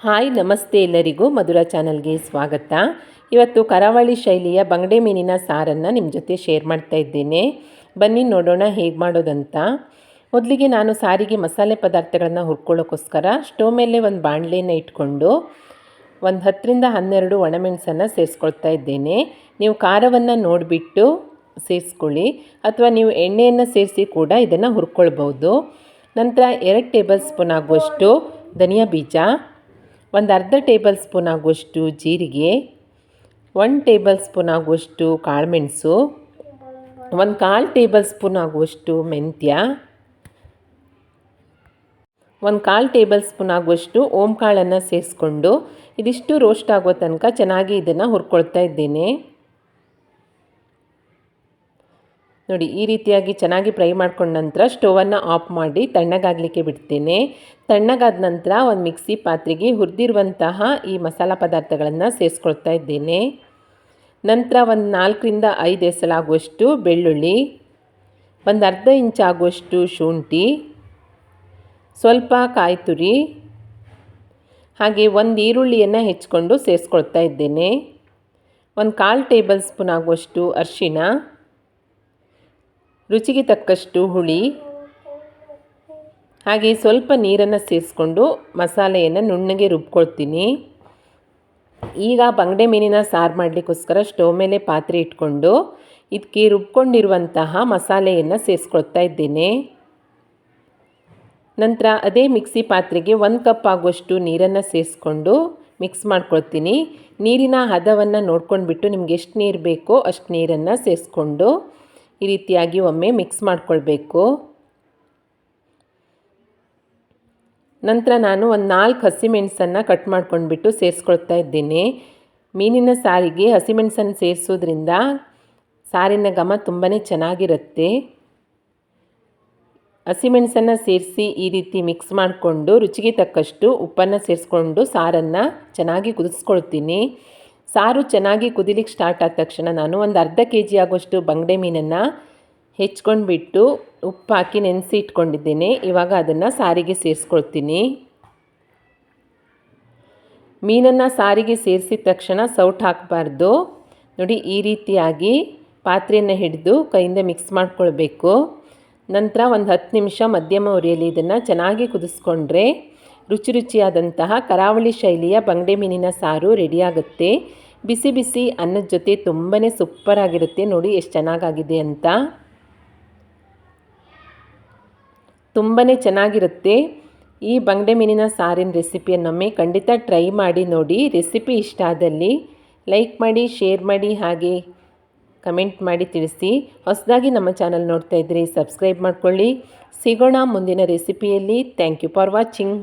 Hi, ನಮಸ್ತೆ ಎಲ್ಲರಿಗೂ ಮಧುರ ಚಾನಲ್ಗೆ ಸ್ವಾಗತ. ಇವತ್ತು ಕರಾವಳಿ ಶೈಲಿಯ ಬಂಗಡೆ ಮೀನಿನ ಸಾರನ್ನು ನಿಮ್ಮ ಜೊತೆ ಶೇರ್ ಮಾಡ್ತಾ ಇದ್ದೇನೆ. ಬನ್ನಿ ನೋಡೋಣ ಹೇಗೆ ಮಾಡೋದಂತ. ಮೊದಲಿಗೆ ನಾನು ಸಾರಿಗೆ ಮಸಾಲೆ ಪದಾರ್ಥಗಳನ್ನು ಹುರ್ಕೊಳ್ಳೋಕ್ಕೋಸ್ಕರ ಸ್ಟವ್ ಮೇಲೆ ಒಂದು ಬಾಣಲೆಯನ್ನು ಇಟ್ಕೊಂಡು ಒಂದು ಹತ್ತರಿಂದ ಹನ್ನೆರಡು ಒಣಮೆಣಸನ್ನು ಸೇರಿಸ್ಕೊಳ್ತಾ ಇದ್ದೇನೆ. ನೀವು ಖಾರವನ್ನು ನೋಡಿಬಿಟ್ಟು ಸೇರಿಸ್ಕೊಳ್ಳಿ, ಅಥವಾ ನೀವು ಎಣ್ಣೆಯನ್ನು ಸೇರಿಸಿ ಕೂಡ ಇದನ್ನು ಹುರ್ಕೊಳ್ಬೋದು ನಂತರ ಎರಡು ಟೇಬಲ್ ಸ್ಪೂನ್ ಆಗುವಷ್ಟು ಧನಿಯಾ ಬೀಜ ಒಂದು ಅರ್ಧ ಟೇಬಲ್ ಸ್ಪೂನ್ ಆಗುವಷ್ಟು ಜೀರಿಗೆ, ಒಂದು ಟೇಬಲ್ ಸ್ಪೂನ್ ಆಗುವಷ್ಟು ಕಾಳುಮೆಣಸು ಒಂದು ಕಾಲು ಟೇಬಲ್ ಸ್ಪೂನ್ ಆಗುವಷ್ಟು ಮೆಂತ್ಯ, ಒಂದು ಕಾಲು ಟೇಬಲ್ ಸ್ಪೂನ್ ಆಗುವಷ್ಟು ಓಂ ಕಾಳನ್ನು ಸೇರಿಸ್ಕೊಂಡು ಇದಿಷ್ಟು ರೋಸ್ಟ್ ಆಗೋ ತನಕ ಚೆನ್ನಾಗಿ ಇದನ್ನು ಹುರ್ಕೊಳ್ತಾ ಇದ್ದೇನೆ. ನೋಡಿ, ಈ ರೀತಿಯಾಗಿ ಚೆನ್ನಾಗಿ ಫ್ರೈ ಮಾಡ್ಕೊಂಡ ನಂತರ ಸ್ಟೋವನ್ನು ಆಫ್ ಮಾಡಿ ತಣ್ಣಗಾಗಲಿಕ್ಕೆ ಬಿಡ್ತೇನೆ. ತಣ್ಣಗಾದ ನಂತರ ಒಂದು ಮಿಕ್ಸಿ ಪಾತ್ರೆಗೆ ಹುರಿದಿರುವಂತಹ ಈ ಮಸಾಲ ಪದಾರ್ಥಗಳನ್ನು ಸೇರಿಸ್ಕೊಳ್ತಾ ಇದ್ದೇನೆ. ನಂತರ ಒಂದು ನಾಲ್ಕರಿಂದ ಐದು ಎಸಲಾಗುವಷ್ಟು ಬೆಳ್ಳುಳ್ಳಿ, ಒಂದು ಅರ್ಧ ಇಂಚ್ ಆಗುವಷ್ಟು ಶುಂಠಿ, ಸ್ವಲ್ಪ ಕಾಯಿ ತುರಿ, ಹಾಗೆ ಒಂದು ಈರುಳ್ಳಿಯನ್ನು ಹೆಚ್ಕೊಂಡು ಸೇರಿಸ್ಕೊಳ್ತಾ ಇದ್ದೇನೆ. ಒಂದು ಕಾಲು ಟೇಬಲ್ ಸ್ಪೂನ್ ಆಗುವಷ್ಟು ಅರಿಶಿಣ ರುಚಿಗೆ ತಕ್ಕಷ್ಟು ಹುಳಿ, ಹಾಗೆ ಸ್ವಲ್ಪ ನೀರನ್ನು ಸೇರಿಸ್ಕೊಂಡು ಮಸಾಲೆಯನ್ನು ನುಣ್ಣಗೆ ರುಬ್ಕೊಳ್ತೀನಿ. ಈಗ ಬಂಗಡೆ ಮೀನಿನ ಸಾರು ಮಾಡಲಿಕ್ಕೋಸ್ಕರ ಸ್ಟವ್ ಮೇಲೆ ಪಾತ್ರೆ ಇಟ್ಕೊಂಡು ಇದಕ್ಕೆ ರುಬ್ಕೊಂಡಿರುವಂತಹ ಮಸಾಲೆಯನ್ನು ಸೇರಿಸ್ಕೊಳ್ತಾ ಇದ್ದೇನೆ. ನಂತರ ಅದೇ ಮಿಕ್ಸಿ ಪಾತ್ರೆಗೆ ಒಂದು ಕಪ್ ಆಗುವಷ್ಟು ನೀರನ್ನು ಸೇರಿಸ್ಕೊಂಡು ಮಿಕ್ಸ್ ಮಾಡ್ಕೊಳ್ತೀನಿ. ನೀರಿನ ಹದವನ್ನು ನೋಡ್ಕೊಂಡ್ಬಿಟ್ಟು ನಿಮ್ಗೆ ಎಷ್ಟು ನೀರು ಬೇಕೋ ಅಷ್ಟು ನೀರನ್ನು ಸೇರಿಸ್ಕೊಂಡು ಈ ರೀತಿಯಾಗಿ ಒಮ್ಮೆ ಮಿಕ್ಸ್ ಮಾಡಿಕೊಳ್ಬೇಕು. ನಂತರ ನಾನು ಒಂದು ನಾಲ್ಕು ಹಸಿಮೆಣಸನ್ನು ಕಟ್ ಮಾಡ್ಕೊಂಡ್ಬಿಟ್ಟು ಸೇರಿಸ್ಕೊಳ್ತಾ ಇದ್ದೀನಿ. ಮೀನಿನ ಸಾರಿಗೆ ಹಸಿಮೆಣಸನ್ನು ಸೇರಿಸೋದ್ರಿಂದ ಸಾರಿನ ಘಮ ತುಂಬಾ ಚೆನ್ನಾಗಿರುತ್ತೆ. ಹಸಿಮೆಣಸನ್ನು ಸೇರಿಸಿ ಈ ರೀತಿ ಮಿಕ್ಸ್ ಮಾಡಿಕೊಂಡು ರುಚಿಗೆ ತಕ್ಕಷ್ಟು ಉಪ್ಪನ್ನು ಸೇರಿಸ್ಕೊಂಡು ಸಾರನ್ನು ಚೆನ್ನಾಗಿ ಕುದಿಸ್ಕೊಳ್ತೀನಿ. ಸಾರು ಚೆನ್ನಾಗಿ ಕುದಿಲಿಕ್ಕೆ ಸ್ಟಾರ್ಟ್ ಆದ ತಕ್ಷಣ ನಾನು ಒಂದು ಅರ್ಧ ಕೆ ಜಿ ಆಗುವಷ್ಟು ಬಂಗಡೆ ಮೀನನ್ನು ಹೆಚ್ಕೊಂಡ್ಬಿಟ್ಟು ಉಪ್ಪು ಹಾಕಿ ನೆನೆಸಿ ಇಟ್ಕೊಂಡಿದ್ದೀನಿ ಇವಾಗ ಅದನ್ನು ಸಾರಿಗೆ ಸೇರಿಸ್ಕೊಳ್ತೀನಿ. ಮೀನನ್ನು ಸಾರಿಗೆ ಸೇರಿಸಿದ ತಕ್ಷಣ ಸೌಟ್ ಹಾಕಬಾರ್ದು. ನೋಡಿ, ಈ ರೀತಿಯಾಗಿ ಪಾತ್ರೆಯನ್ನು ಹಿಡಿದು ಕೈಯಿಂದ ಮಿಕ್ಸ್ ಮಾಡ್ಕೊಳ್ಬೇಕು. ನಂತರ ಒಂದು ಹತ್ತು ನಿಮಿಷ ಮಧ್ಯಮ ಉರಿಯಲ್ಲಿ ಇದನ್ನು ಚೆನ್ನಾಗಿ ಕುದಿಸ್ಕೊಂಡ್ರೆ ರುಚಿ ರುಚಿಯಾದಂತಹ ಕರಾವಳಿ ಶೈಲಿಯ ಬಂಗಡೆ ಮೀನಿನ ಸಾರು ರೆಡಿಯಾಗುತ್ತೆ. ಬಿಸಿ ಬಿಸಿ ಅನ್ನದ ಜೊತೆ ತುಂಬಾ ಸೂಪರಾಗಿರುತ್ತೆ ನೋಡಿ ಎಷ್ಟು ಚೆನ್ನಾಗಾಗಿದೆ ಅಂತ. ತುಂಬಾ ಚೆನ್ನಾಗಿರುತ್ತೆ. ಈ ಬಂಗಡೆ ಮೀನಿನ ಸಾರಿನ ರೆಸಿಪಿಯನ್ನೊಮ್ಮೆ ಖಂಡಿತ ಟ್ರೈ ಮಾಡಿ ನೋಡಿ. ರೆಸಿಪಿ ಇಷ್ಟ ಆದಲ್ಲಿ ಲೈಕ್ ಮಾಡಿ ಶೇರ್ ಮಾಡಿ, ಹಾಗೆ ಕಮೆಂಟ್ ಮಾಡಿ ತಿಳಿಸಿ. ಹೊಸದಾಗಿ ನಮ್ಮ ಚಾನಲ್ ನೋಡ್ತಾ ಇದ್ದರೆ ಸಬ್ಸ್ಕ್ರೈಬ್ ಮಾಡ್ಕೊಳ್ಳಿ. ಸಿಗೋಣ ಮುಂದಿನ ರೆಸಿಪಿಯಲ್ಲಿ ಥ್ಯಾಂಕ್ ಯು ಫಾರ್ ವಾಚಿಂಗ್